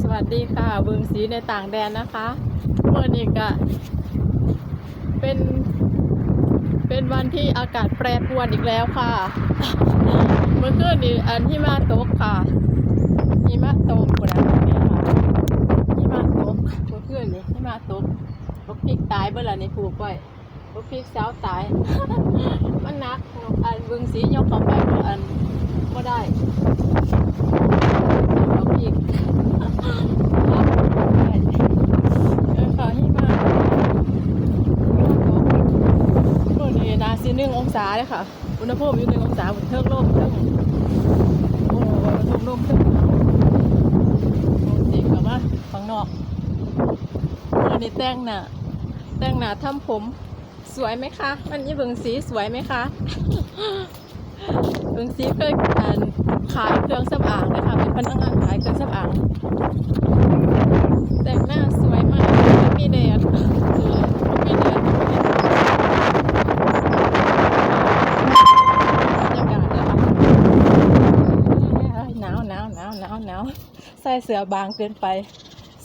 สวัสดีค่ะเบิงสีในต่างแดนนะคะเมื่อนี้ก็เป็น เป็นวันที่อากาศแปรปรวนอีกแล้วค่ะ เมื่อคืนนี้อันที่มาตกค่ะหิมะตกกระดาษเนี่ยค่ะหิมะตกเมื่อคืนนี้หิมะตกบกพริกตายเบื่อละในผูกไว้บกพริกเช้าตาย มันนักอันเบิงสียกเข้าไปบ่อันก็ได้บกพริก เออค่ะที่มาเมื่อนี้นาซีหนึ่งอง ศาเลยค่ะ อุณหภูมิอยู่หนึ่งองศาบนเทิงลมเทิงโอ้อุณหภูมิลมเทิงโอ้จริงกับว่าข้างนอกเมื่อนี้แต่งหน้าแต่งหน้าทำผมสวยไหมคะมันนี้เบิ่งสีสวยไหมคะเบิ่งสีเคยอ่านขายเครื่องสำอางนะคะเป็นพนักงานขายเครื่องสำอางหน้าสวยมากไม่มีแดดไม่มีแดดบรรยากาศนะคะหนาวหนาว หนาวใส่เสื้อบางเกินไป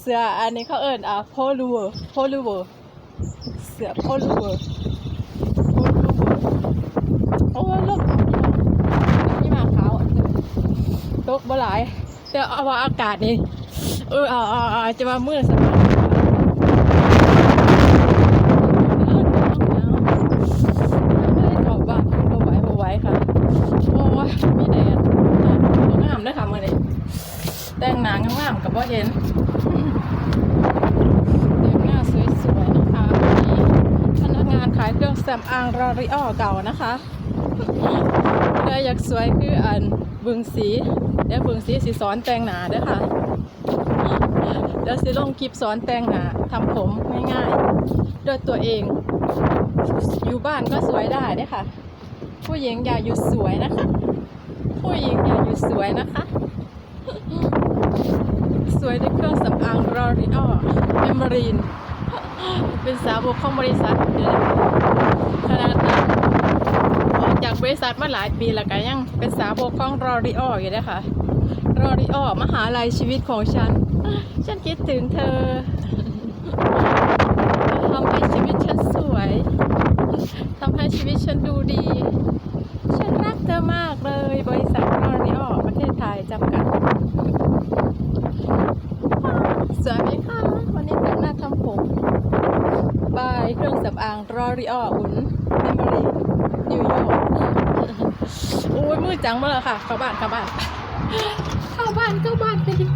เสื้ออันนี้เขาเอิ้นอะโพลูเวอร์โพลูเวอร์เสื้อโพลูเวอร์โพลูเวอร์โอ้ยลมนี่มาขาวตกบ่หลาย แต่เอาว่าอากาศนี่เออเอาเอาจะมามืดสักหน่อยจอบบ้านบ่ไหวบ่ไหวค่ะ โอ้ยมีแดดงามเลยค่ะมื่อนี้แต่งหนางงามๆกั บ่เห็นแต่งหน้าสวยๆนะคะวันนี้พนักงานขายเครื่องสำอางรอริออเก่านะคะเลยอยากสวยคืออันบึงสีเดี๋ยวบึงสีสีสอนแต่งหนาเด้อค่ะเดี๋ยวสิลงคลิปสอนแต่งหนาทำผมง่ายๆด้วยตัวเอง อยู่บ้านก็สวยได้เด้อค่ะ ผู้หญิงอย่าอยู่สวยนะคะ ผู้หญิงอย่าอยู่สวยนะคะ สวยด้วยเครื่องสำอางรอริออเอมรีน เป็นสาวกของบริษัทเด้อขนาดนั้นออกจากบริษัทมาหลายปีแล้วก็ยังเป็นสาวกของรอริอออยู่เด้อค่ะรอริออมหาลัยชีวิตของฉัน ฉันคิดถึงเธอทำให้ชีวิตฉันสวยทำให้ชีวิตฉันดูดี ฉันรักเธอมากเลย บริษัทรอริออประเทศไทยจำกัด สวยไหมคะ วันนี้แต่งหน้าทำผมบายเครื่อง สำอางรอริอออุ่นเมมโมรีนิวยอร์กโอ้ยมืดจังมาเลยค่ะเข้าบ้านเข้าบ้านเข้าบ้านเข้าบ้านกันดี